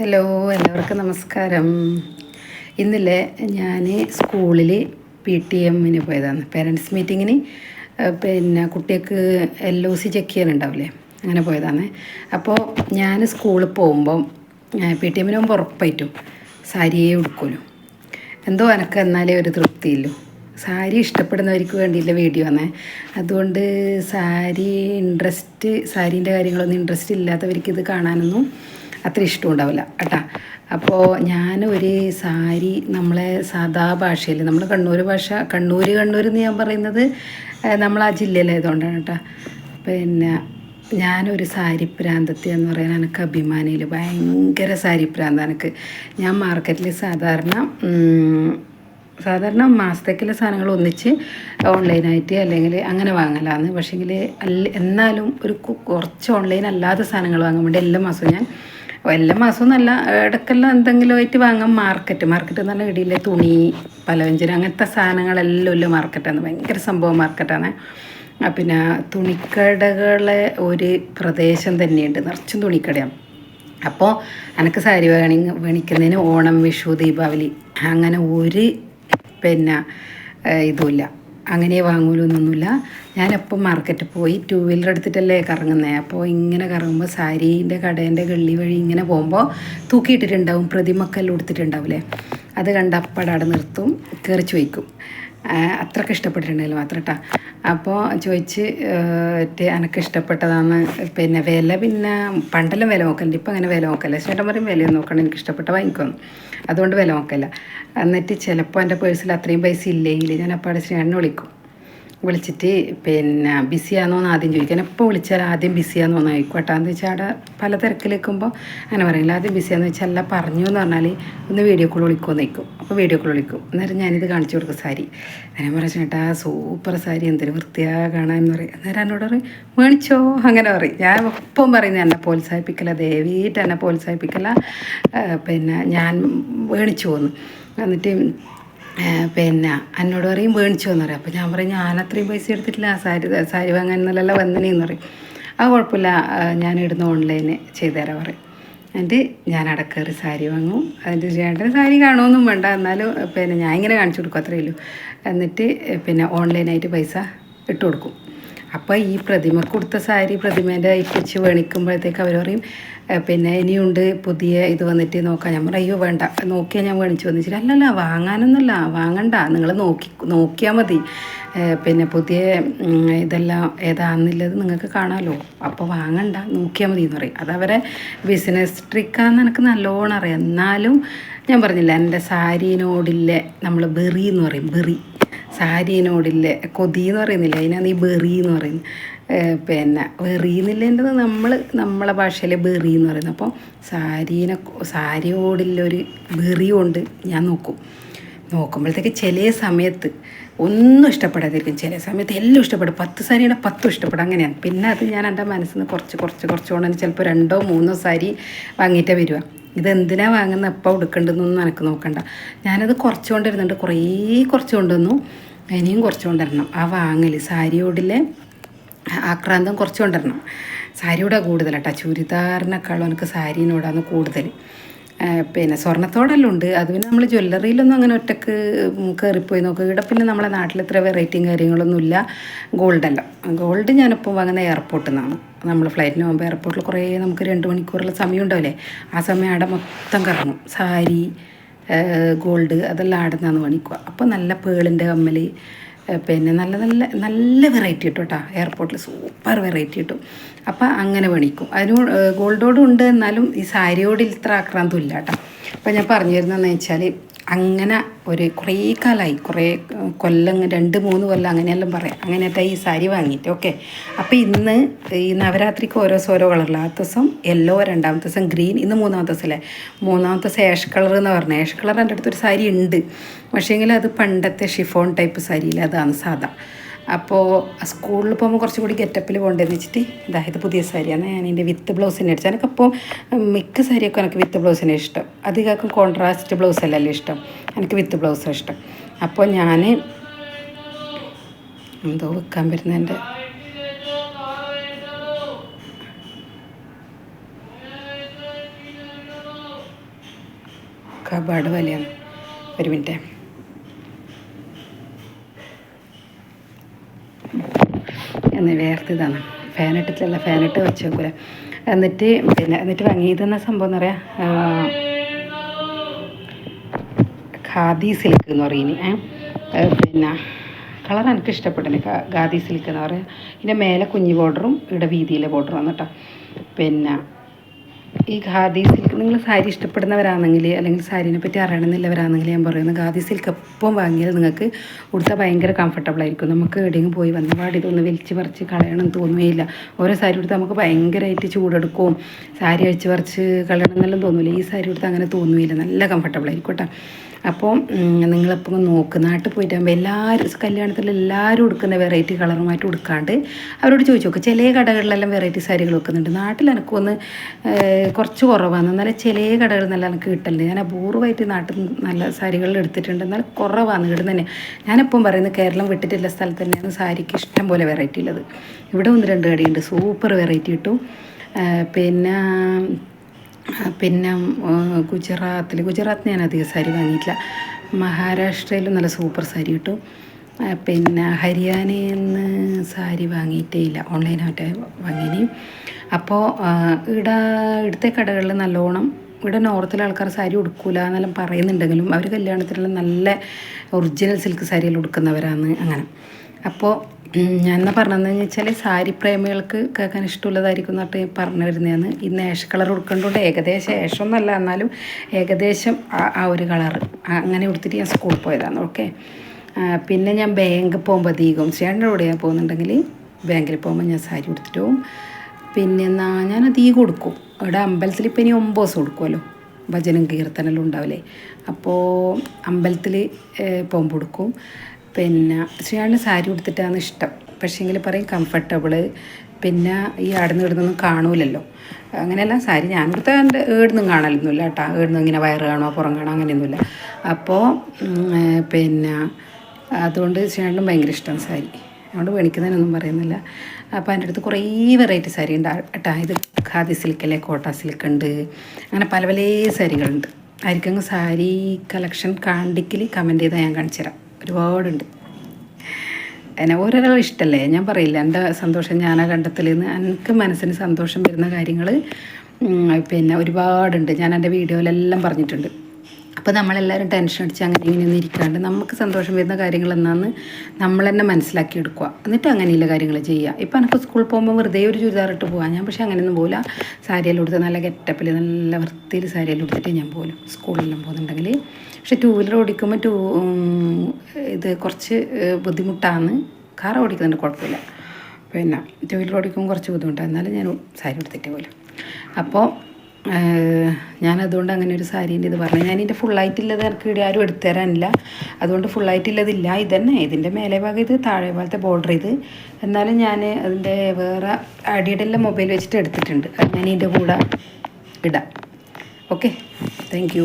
Hello എല്ലാവർക്കും നമസ്കാരം. ഇന്നലെ ഞാൻ സ്കൂളിൽ പി ടി എമ്മിന് പോയതാണ്. പേരൻസ് മീറ്റിങ്ങിന് പിന്നെ കുട്ടികൾക്ക് എൽ ഒ സി ചെക്ക് ചെയ്യാനുണ്ടാവില്ലേ അങ്ങനെ പോയതാണ്. അപ്പോൾ ഞാൻ സ്കൂളിൽ പോകുമ്പം പി ടി എമ്മിന് പോകുമ്പോൾ ഉറപ്പായിട്ടും സാരിയേ ഉടുക്കുമല്ലോ എന്തോ എനക്ക് എന്നാലേ ഒരു തൃപ്തിയില്ലോ സാരി ഇഷ്ടപ്പെടുന്നവർക്ക് വേണ്ടിയില്ല വീഡിയോ ആണ് അതുകൊണ്ട് സാരി ഇൻട്രസ്റ്റ് സാരീന്റെ കാര്യങ്ങളൊന്നും ഇൻട്രസ്റ്റ് ഇല്ലാത്തവർക്ക് ഇത് കാണാനൊന്നും അത്ര ഇഷ്ടമുണ്ടാവില്ല കേട്ടാ. അപ്പോൾ ഞാൻ ഒരു സാരി നമ്മളെ സാധാ ഭാഷയിൽ നമ്മൾ കണ്ണൂർ ഭാഷ കണ്ണൂർ കണ്ണൂർ എന്ന് ഞാൻ പറയുന്നത് നമ്മൾ ആ ജില്ലയിലായതുകൊണ്ടാണ് കേട്ടോ. പിന്നെ ഞാനൊരു സാരി പ്രാന്തത്തി എന്ന് പറയാൻ എനിക്ക് അഭിമാനിയിൽ ഭയങ്കര സാരി പ്രാന്ത എനിക്ക്. ഞാൻ മാർക്കറ്റിൽ സാധാരണ സാധാരണ മാസത്തേക്കുള്ള സാധനങ്ങൾ ഒന്നിച്ച് ഓൺലൈനായിട്ട് അല്ലെങ്കിൽ അങ്ങനെ വാങ്ങലാന്ന്. പക്ഷേങ്കിൽ അല്ല എന്നാലും ഒരു കുറച്ച് ഓൺലൈൻ അല്ലാത്ത സാധനങ്ങൾ വാങ്ങാൻ വേണ്ടി എല്ലാ മാസവും ഞാൻ എല്ലാ മാസവും നല്ല ഇടയ്ക്കെല്ലാം എന്തെങ്കിലും ആയിട്ട് വാങ്ങാം. മാർക്കറ്റ് മാർക്കറ്റ് എന്ന് പറഞ്ഞാൽ ഇടയിലെ തുണി പലവ്യഞ്ജനം അങ്ങനത്തെ സാധനങ്ങളെല്ലാം ഉള്ള മാർക്കറ്റാണ്. ഭയങ്കര സംഭവം മാർക്കറ്റാണ്. പിന്നെ തുണിക്കടകളെ ഒരു പ്രദേശം തന്നെയുണ്ട്. നിറച്ചും തുണിക്കടയാണ്. അപ്പോൾ എനിക്ക് സാരി വേണി വേണിക്കുന്നതിന് ഓണം വിഷു ദീപാവലി അങ്ങനെ ഒരു പിന്നെ ഇതുമില്ല അങ്ങനെ വാങ്ങൂലൊന്നുമില്ല ഞാനപ്പം മാർക്കറ്റിൽ പോയി ടു വീലർ എടുത്തിട്ടല്ലേ കറങ്ങുന്നത് അപ്പോൾ ഇങ്ങനെ കറങ്ങുമ്പോൾ സാരീന്റെ കടേന്റെ ഗള്ളി വഴി ഇങ്ങനെ പോകുമ്പോൾ തൂക്കിയിട്ടിട്ടുണ്ടാവും പ്രതിമക്കെല്ലാം എടുത്തിട്ടുണ്ടാവില്ലേ അത് കണ്ട് അപ്പടാടെ നിർത്തും കയറി ചോദിക്കും. അത്രയ്ക്ക് ഇഷ്ടപ്പെട്ടിട്ടുണ്ടെങ്കിൽ മാത്രം കേട്ടോ അപ്പോൾ ചോദിച്ച് എനിക്ക് ഇഷ്ടപ്പെട്ടതാണ് പിന്നെ വില പിന്നെ പണ്ടെല്ലാം വില നോക്കലുണ്ട്. ഇപ്പം അങ്ങനെ വില നോക്കല്ല ചേട്ടൻ പറയും വില നോക്കണം എനിക്ക് ഇഷ്ടപ്പെട്ട വാങ്ങിക്കുന്നു. അതുകൊണ്ട് വില നോക്കല്ല എന്നിട്ട് ചിലപ്പോൾ എന്റെ പേഴ്സിൽ അത്രയും പൈസ ഇല്ലെങ്കിൽ ഞാൻ അവിടെ ചേട്ടനെ വിളിക്കും. വിളിച്ചിട്ട് പിന്നെ ബിസിയാണോ എന്ന് ആദ്യം ചോദിക്കാൻ എപ്പോൾ വിളിച്ചാൽ ആദ്യം ബിസിയാന്ന് എന്ന് ആയിക്കോട്ടാന്ന് കേട്ടോ. എന്ന് വെച്ചാൽ അവിടെ പല തിരക്കിൽ നിൽക്കുമ്പോൾ അങ്ങനെ പറയില്ല ആദ്യം ബിസിയാന്ന് വെച്ചാൽ അല്ല പറഞ്ഞു എന്ന് പറഞ്ഞാൽ ഒന്ന് വീഡിയോ കോൾ വിളിക്കുമെന്ന് നിൽക്കും അപ്പോൾ വീഡിയോ കോൾ വിളിക്കും. അന്നേരം ഞാനിത് കാണിച്ചു കൊടുക്കും സാരി. അന്നേരം പറഞ്ഞു ചേട്ടാ സൂപ്പർ സാരി എന്തൊരു വൃത്തിയാ കാണാമെന്ന് പറയും. അന്നേരം എന്നോട് പറയും മേണിച്ചോ അങ്ങനെ പറയും. ഞാൻ ഒപ്പം പറയുന്നത് എന്നെ പ്രോത്സാഹിപ്പിക്കല ദേവീട്ട് എന്നെ പ്രോത്സാഹിപ്പിക്കല പിന്നെ ഞാൻ മേണിച്ചു പോന്നു എന്നിട്ട് പിന്നെ എന്നോട് പറയും മേടിച്ചോ എന്ന് പറയും. അപ്പോൾ ഞാൻ പറയും ഞാൻ അത്രയും പൈസ എടുത്തിട്ടില്ല സാരി സാരി വാങ്ങാൻ എന്നല്ല വന്നനെന്ന് പറയും. അത് കുഴപ്പമില്ല ഞാൻ ഇടുന്ന ഓൺലൈന് ചെയ്തുതരാം പറയും. എന്നിട്ട് ഞാൻ അടക്കേറി സാരി വാങ്ങും. അതിന്റെ ചേട്ടൻ സാരി കാണുമൊന്നും വേണ്ട എന്നാലും പിന്നെ ഞാൻ ഇങ്ങനെ കാണിച്ചു കൊടുക്കും അത്രയേ ഉള്ളൂ. എന്നിട്ട് പിന്നെ ഓൺലൈനായിട്ട് പൈസ ഇട്ട് കൊടുക്കും. അപ്പോൾ ഈ പ്രതിമ കൊടുത്ത സാരി പ്രതിമേന്റെ ഇപ്പിച്ച് വേണിക്കുമ്പോഴത്തേക്ക് അവർ പറയും പിന്നെ ഇനിയുണ്ട് പുതിയ ഇത് വന്നിട്ട് നോക്കാം. ഞാൻ പറയും വേണ്ട. നോക്കിയാൽ ഞാൻ വേണിച്ച് വന്നിച്ചില്ല അല്ലല്ല വാങ്ങാനൊന്നുമല്ല വാങ്ങണ്ട. നിങ്ങൾ നോക്കി നോക്കിയാൽ മതി. പിന്നെ പുതിയ ഇതെല്ലാം ഏതാണെന്നുള്ളത് നിങ്ങൾക്ക് കാണാമല്ലോ അപ്പോൾ വാങ്ങണ്ട നോക്കിയാൽ മതി എന്ന് പറയും. അതവരെ ബിസിനസ് ട്രിക്കാന്ന് എനിക്ക് നല്ലോണം അറിയാം. എന്നാലും ഞാൻ പറഞ്ഞില്ല എന്റെ സാരീനോടില്ല നമ്മൾ ബെറി എന്ന് പറയും ബെറി. സാരീനോടില്ല കൊതി എന്ന് പറയുന്നില്ല. അതിനാണ് ഈ ബെറി എന്ന് പറയുന്നത് പിന്നെ വെറി എന്നുള്ളതിന്റെ നമ്മൾ നമ്മളെ ഭാഷയിലെ ബെറി എന്ന് പറയുന്നത്. അപ്പോൾ സാരീനെ സാരിയോടില്ലൊരു ബെറി കൊണ്ട് ഞാൻ നോക്കും. നോക്കുമ്പോഴത്തേക്ക് ചില സമയത്ത് ഒന്നും ഇഷ്ടപ്പെടാതിരിക്കും. ചില സമയത്ത് എല്ലാം ഇഷ്ടപ്പെടും. പത്ത് സാരിയുടെ പത്തും ഇഷ്ടപ്പെടും. അങ്ങനെയാണ്. പിന്നെ അത് ഞാൻ എന്റെ മനസ്സിൽ നിന്ന് കുറച്ച് കുറച്ച് കുറച്ച് കൊണ്ടുതന്നെ ചിലപ്പോൾ രണ്ടോ മൂന്നോ സാരി വാങ്ങിയിട്ടേ വരിക ഇതെന്തിനാ വാങ്ങുന്ന? എപ്പോൾ എടുക്കേണ്ടതെന്നൊന്നും എനിക്ക് നോക്കണ്ട. ഞാനത് കുറച്ച് കൊണ്ടുവരുന്നുണ്ട്. കുറേ കുറച്ച് കൊണ്ടുവന്നു. ഇനിയും കുറച്ച് കൊണ്ടുവരണം. ആ വാങ്ങൽ സാരിയോടിലെ ആക്രാന്തം കുറച്ച് കൊണ്ടുവരണം. സാരിയോടെ കൂടുതൽ കേട്ടോ ചുരിദാറിനേക്കാളും എനിക്ക് സാരീനോടാണ് കൂടുതൽ പിന്നെ സ്വർണത്തോടെല്ലാം ഉണ്ട് അത് പിന്നെ നമ്മൾ ജ്വല്ലറിയിലൊന്നും അങ്ങനെ ഒറ്റയ്ക്ക് കയറിപ്പോയി നോക്കുക ഇവിടെ പിന്നെ നമ്മളെ നാട്ടിൽ ഇത്ര വെറൈറ്റിയും കാര്യങ്ങളൊന്നുമില്ല. ഗോൾഡല്ല ഗോൾഡ് ഞാനിപ്പോൾ വാങ്ങുന്ന എയർപോർട്ടിൽ നിന്നാണ് നമ്മൾ ഫ്ലൈറ്റിന് പോകുമ്പോൾ എയർപോർട്ടിൽ കുറേ നമുക്ക് രണ്ട് മണിക്കൂറുള്ള സമയം ഉണ്ടാവില്ലേ ആ സമയം അവിടെ മൊത്തം കറങ്ങും. സാരി ഗോൾഡ് അതെല്ലാം അവിടെ നിന്നാണ് പണിക്കുക അപ്പോൾ നല്ല പേളിന്റെ കമ്മൽ പിന്നെ നല്ല നല്ല നല്ല വെറൈറ്റി കിട്ടും കേട്ടോ എയർപോർട്ടിൽ സൂപ്പർ വെറൈറ്റി കിട്ടും അപ്പം അങ്ങനെ പണിക്കും. അതിന് ഗോൾഡോടും ഉണ്ട്. എന്നാലും ഈ സാരിയോട് ഇത്ര ആക്രാന്തം ഇല്ല കേട്ടോ അപ്പം ഞാൻ പറഞ്ഞു തരുന്നതെന്ന് വെച്ചാൽ അങ്ങനെ ഒരു കുറേ കാലമായി കുറേ കൊല്ലം രണ്ട് മൂന്ന് കൊല്ലം അങ്ങനെയെല്ലാം പറയാം. അങ്ങനത്തെ ഈ സാരി വാങ്ങിയിട്ട് ഓക്കെ അപ്പോൾ ഇന്ന് ഈ നവരാത്രിക്ക് ഓരോ ഓരോ കളറിൽ ആ ദിവസം യെല്ലോ രണ്ടാമത്തെ ദിവസം ഗ്രീൻ ഇന്ന് മൂന്നാമത്തെ ദിവസം അല്ലേ മൂന്നാമത്തെ ദിവസം ഏഷ് കളർ എന്ന് പറഞ്ഞാൽ ഏഷ് കളർ എന്റെ അടുത്തൊരു സാരി ഉണ്ട്. പക്ഷേങ്കിൽ അത് പണ്ടത്തെ ഷിഫോൺ ടൈപ്പ് സാരിയിൽ അതാണ് സാധാ. അപ്പോൾ സ്കൂളിൽ പോകുമ്പോൾ കുറച്ചും കൂടി ഗെറ്റപ്പിൽ പോകേണ്ടതെന്ന് വെച്ചിട്ട് ഇതാ ഇത് പുതിയ സാരിയാണ്. ഞാൻ എന്റെ വിത്ത് ബ്ലൗസിനെ അടിച്ചത് എനിക്കപ്പോൾ മിക്ക സാരിയൊക്കെ എനിക്ക് വിത്ത് ബ്ലൗസിനെ ഇഷ്ടം. അധികം കോൺട്രാസ്റ്റ് ബ്ലൗസ് അല്ലല്ലോ ഇഷ്ടം. എനിക്ക് വിത്ത് ബ്ലൗസാണ് ഇഷ്ടം. അപ്പോൾ ഞാൻ എന്തോ വെക്കാൻ വരുന്നതിന്റെ കബാഡ് വലിയ ഒരു മിനിറ്റ്. എന്ന് വേർത്തിതാണ്. ഫാനിട്ടിട്ടില്ല ഫാനിട്ട് വെച്ച് നോക്കൂല. എന്നിട്ട് പിന്നെ എന്നിട്ട് വാങ്ങിയതെന്ന സംഭവം എന്ന് പറയാം ഖാദി സിൽക്ക് എന്ന് പറയുന്നത് പിന്നെ കളർ എനിക്ക് ഇഷ്ടപ്പെട്ടില്ല ഖാദി സിൽക്ക് എന്ന് പറയാം. ഇതിന്റെ മേലെ കുഞ്ഞി ബോർഡറും ഇവിടെ വീതിയിലെ ബോർഡറും കേട്ടോ. പിന്നെ ഈ ഖാദി സിൽക്ക് നിങ്ങൾ സാരി ഇഷ്ടപ്പെടുന്നവരാണെങ്കിൽ അല്ലെങ്കിൽ സാരീനെ പറ്റി അറിയണമെന്നില്ലവരാണെങ്കിൽ ഞാൻ പറയുന്നത് ഖാദി സിൽക്ക് എപ്പം വാങ്ങിയാൽ നിങ്ങൾക്ക് ഉടുത്താൽ ഭയങ്കര കംഫർട്ടബിൾ ആയിരിക്കും. നമുക്ക് എവിടെയെങ്കിലും പോയി വന്ന പാടി ഇതൊന്ന് വലിച്ച് പറിച്ച് കളയണം തോന്നുകയില്ല. ഓരോ സാരി ഉടുത്താൽ നമുക്ക് ഭയങ്കരമായിട്ട് ചൂടെടുക്കും. സാരി അഴിച്ച് പറിച്ച് കളയണം എന്നെല്ലാം തോന്നില്ല ഈ സാരി ഉടുത്താൽ അങ്ങനെ തോന്നുകയില്ല നല്ല കംഫർട്ടബിൾ ആയിരിക്കും കേട്ടോ. അപ്പോൾ നിങ്ങളിപ്പോൾ നോക്ക്. നാട്ടിൽ പോയിട്ടാകുമ്പോൾ എല്ലാവരും കല്യാണത്തിൽ എല്ലാവരും ഉടുക്കുന്ന വെറൈറ്റി കളറുമായിട്ട് ഉടുക്കാണ്ട് അവരോട് ചോദിച്ചു നോക്കുക ചില കടകളിലെല്ലാം വെറൈറ്റി സാരികൾ വെക്കുന്നുണ്ട്. നാട്ടിൽ എനിക്കൊന്ന് കുറച്ച് കുറവാണ് എന്നാലും ചില കടകളിൽ നല്ല എനിക്ക് കിട്ടലുണ്ട്. ഞാൻ അപൂർവമായിട്ട് നാട്ടിൽ നല്ല സാരികൾ എടുത്തിട്ടുണ്ട്. എന്നാൽ കുറവാണ് ഇവിടെ തന്നെ ഞാനിപ്പം പറയുന്നത് കേരളം വിട്ടിട്ടുള്ള സ്ഥലത്ത് തന്നെയാണ് സാരിക്ക് ഇഷ്ടം പോലെ വെറൈറ്റി ഉള്ളത്. ഇവിടെ ഒന്ന് രണ്ട് കടയുണ്ട്. സൂപ്പർ വെറൈറ്റി കിട്ടും. പിന്നെ പിന്നെ ഗുജറാത്തിൽ ഗുജറാത്തിൽ ഞാൻ അധികം സാരി വാങ്ങിയിട്ടില്ല. മഹാരാഷ്ട്രയിൽ നല്ല സൂപ്പർ സാരി കിട്ടും. പിന്നെ ഹരിയാനയിൽ നിന്ന് സാരി വാങ്ങിയിട്ടേ ഇല്ല. ഓൺലൈനായിട്ട് വാങ്ങിയിനി. അപ്പോൾ ഇവിടെ ഇവിടുത്തെ കടകളിൽ നല്ലോണം ഇവിടെ നോർത്തിലെ ആൾക്കാർ സാരി ഉടുക്കൂല എന്നെല്ലാം പറയുന്നുണ്ടെങ്കിലും അവർ കല്യാണത്തിനെല്ലാം നല്ല ഒറിജിനൽ സിൽക്ക് സാരികൾ ഉടുക്കുന്നവരാണ് അങ്ങനെ. അപ്പോൾ ഞാൻ എന്നാ പറഞ്ഞതെന്ന് വെച്ചാൽ സാരി പ്രേമികൾക്ക് കേൾക്കാൻ ഇഷ്ടമുള്ളതായിരിക്കും എന്നിട്ട് പറഞ്ഞു വരുന്നതാണ്. ഇന്ന് ഏഷ് കളർ ഉടുക്കേണ്ടതുകൊണ്ട് ഏകദേശം ഏഷമൊന്നല്ല എന്നാലും ഏകദേശം ആ ഒരു കളർ അങ്ങനെ ഉടുത്തിട്ട് ഞാൻ സ്കൂളിൽ പോയതാണ് ഓക്കെ. പിന്നെ ഞാൻ ബാങ്ക് പോകുമ്പോൾ അധികം ചേട്ടന്റെ കൂടെ ഞാൻ പോകുന്നുണ്ടെങ്കിൽ ബാങ്കിൽ പോകുമ്പോൾ ഞാൻ സാരി ഉടുത്തിട്ട് പോകും പിന്നെ എന്നാ ഞാൻ അധികം കൊടുക്കും ഇവിടെ അമ്പലത്തിൽ ഇപ്പം ഇനി ഒമ്പത് ദിവസം കൊടുക്കുമല്ലോ ഭജനം കീർത്തനെല്ലാം ഉണ്ടാവില്ലേ. അപ്പോൾ അമ്പലത്തിൽ പോകുമ്പോൾ കൊടുക്കും പിന്നെ ശ്രീയാളിന് സാരി ഉടുത്തിട്ടാണ് ഇഷ്ടം. പക്ഷേങ്കിൽ പറയും കംഫർട്ടബിൾ പിന്നെ ഈ ആടുന്ന് ഇടുന്നൊന്നും കാണൂലല്ലോ. അങ്ങനെയല്ല സാരി ഞാൻ കൊടുത്ത എന്റെ ഏടുന്നും കാണലൊന്നുമില്ല കേട്ടോ. ഏടുന്ന് ഇങ്ങനെ വയറ് കാണോ പുറം കാണോ അങ്ങനെയൊന്നുമില്ല. അപ്പോൾ പിന്നെ അതുകൊണ്ട് ശ്രീയാളിനും ഭയങ്കര ഇഷ്ടമാണ് സാരി. അതുകൊണ്ട് മേടിക്കുന്നതിനൊന്നും പറയുന്നില്ല. അപ്പോൾ എന്റെ അടുത്ത് കുറേ വെറൈറ്റി സാരി ഉണ്ട്. കേട്ടോ ഇത് ഖാദി സിൽക്കല്ലേ കോട്ട സിൽക്ക് ഉണ്ട്. അങ്ങനെ പല പല സാരികളുണ്ട്. ആയിരിക്കും സാരി കളക്ഷൻ കാണ്ടിക്കൽ കമന്റ് ചെയ്താൽ ഞാൻ കാണിച്ചു തരാം ഒരുപാടുണ്ട്. എന്നെ ഓരോരാൾ ഇഷ്ടമല്ലേ ഞാൻ പറയില്ല. എന്റെ സന്തോഷം ഞാനാ കണ്ടെത്തലെന്ന് എനിക്ക് മനസ്സിന് സന്തോഷം വരുന്ന കാര്യങ്ങൾ പിന്നെ ഒരുപാടുണ്ട്. ഞാൻ എന്റെ വീഡിയോയിലെല്ലാം പറഞ്ഞിട്ടുണ്ട്. അപ്പോൾ നമ്മളെല്ലാവരും ടെൻഷൻ അടിച്ച് അങ്ങനെ ഇങ്ങനെയൊന്നും ഇരിക്കാണ്ട് നമുക്ക് സന്തോഷം വരുന്ന കാര്യങ്ങൾ എന്നാന്ന് നമ്മൾ തന്നെ മനസ്സിലാക്കി എടുക്കുക. എന്നിട്ട് അങ്ങനെയുള്ള കാര്യങ്ങൾ ചെയ്യുക. ഇപ്പം എനിക്ക് സ്കൂളിൽ പോകുമ്പോൾ വെറുതെ ഒരു ചുരിദാറിട്ട് പോകാം ഞാൻ പക്ഷേ അങ്ങനെയൊന്നും പോകില്ല സാരിയെല്ലാം ഉടുത്ത് നല്ല ഗെറ്റപ്പിൽ നല്ല വൃത്തിയിൽ സാരിയെല്ലാം ഉടുത്തിട്ട് ഞാൻ പോകും സ്കൂളിലെല്ലാം പോകുന്നുണ്ടെങ്കിൽ. പക്ഷേ ടൂ വീലർ ഓടിക്കുമ്പോൾ ടൂ ഇത് കുറച്ച് ബുദ്ധിമുട്ടാണ് കാർ ഓടിക്കുന്നുണ്ട് കുഴപ്പമില്ല. പിന്നെ ടൂ വീലർ ഓടിക്കുമ്പോൾ കുറച്ച് ബുദ്ധിമുട്ടാണ് എന്നാലും ഞാൻ സാരി എടുത്തിട്ട് പോലും അപ്പോൾ ഞാനതുകൊണ്ട് അങ്ങനെ ഒരു സാരീന്റെ ഇത് പറഞ്ഞു ഞാൻ ഇതിന്റെ ഫുള്ളായിട്ടുള്ളത് എനിക്ക് ഇവിടെ ആരും എടുത്തു തരാനില്ല അതുകൊണ്ട് ഫുള്ളായിട്ടുള്ളതില്ല ഇതന്നെ. ഇതിന്റെ മേലെ ഭാഗം ഇത് താഴെ ഭാഗത്തെ ബോർഡർ ഇത്. എന്നാലും ഞാൻ അതിന്റെ വേറെ അടിയുടെ മൊബൈൽ വെച്ചിട്ട് എടുത്തിട്ടുണ്ട്. അത് ഞാൻ ഇതിന്റെ കൂടെ ഇടാം. Okay thank